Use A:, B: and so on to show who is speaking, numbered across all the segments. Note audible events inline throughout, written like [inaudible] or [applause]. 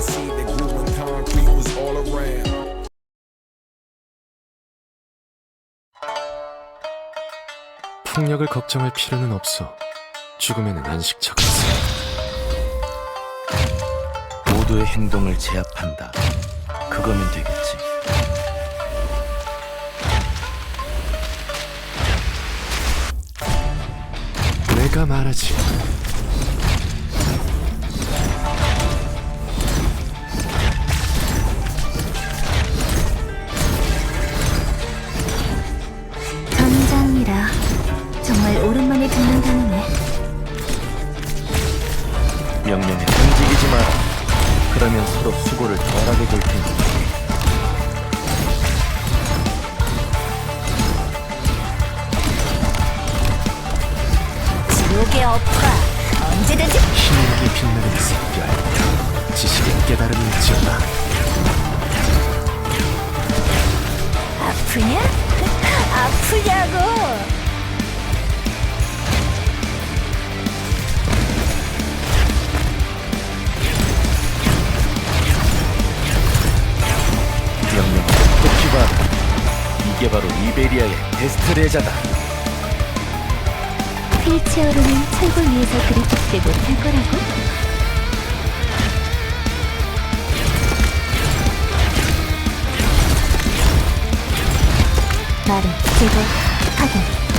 A: a seed that grew when concrete was all around.
B: 폭력을 걱정할 필요는 없어. 죽음에는 안식처가 있어.
C: 모두의 행동을 제압한다. 그거면 되겠지.
B: 내가 말하지.
C: 명령에 움직이지 마라. 그러면 서로 수고를 덜하게 될 테니.
D: 지옥의 어프가 언제든지
B: 힘있게 빛나는 샛별. 지식의 깨달음이 있지어다.
D: 아프냐? [laughs] 아프냐고.
C: 바로 이베리아의 데스트레자다.
D: 휠체어로는 철골 위에서 좁게 못할 거라고? 말은 제거 확인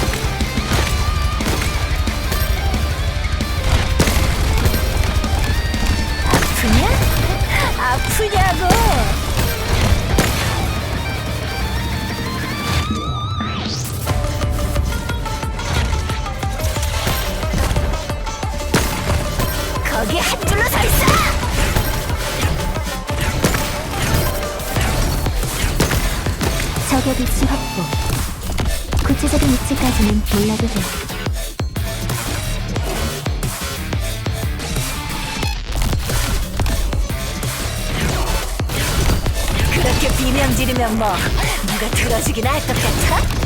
D: 적의 위치 확보. 구체적인 위치까지는 몰라도 돼. 그렇게 비명 지르면 뭐 누가 들어주긴 할 것 같아?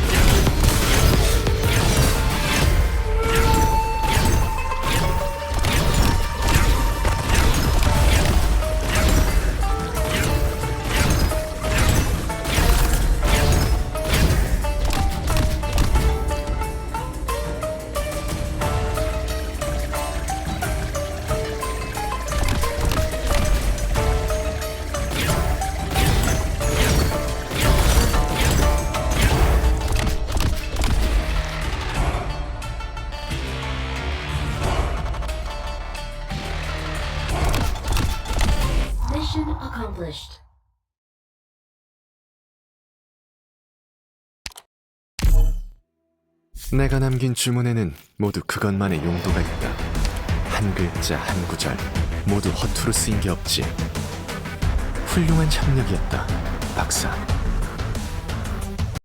E: Accomplished.
B: 내가 남긴 주문에는 모두 그것만의 용도가 있다. 한 글자 한 구절 모두 허투루 쓰인 게 없지. 훌륭한 협력이었다, 박사.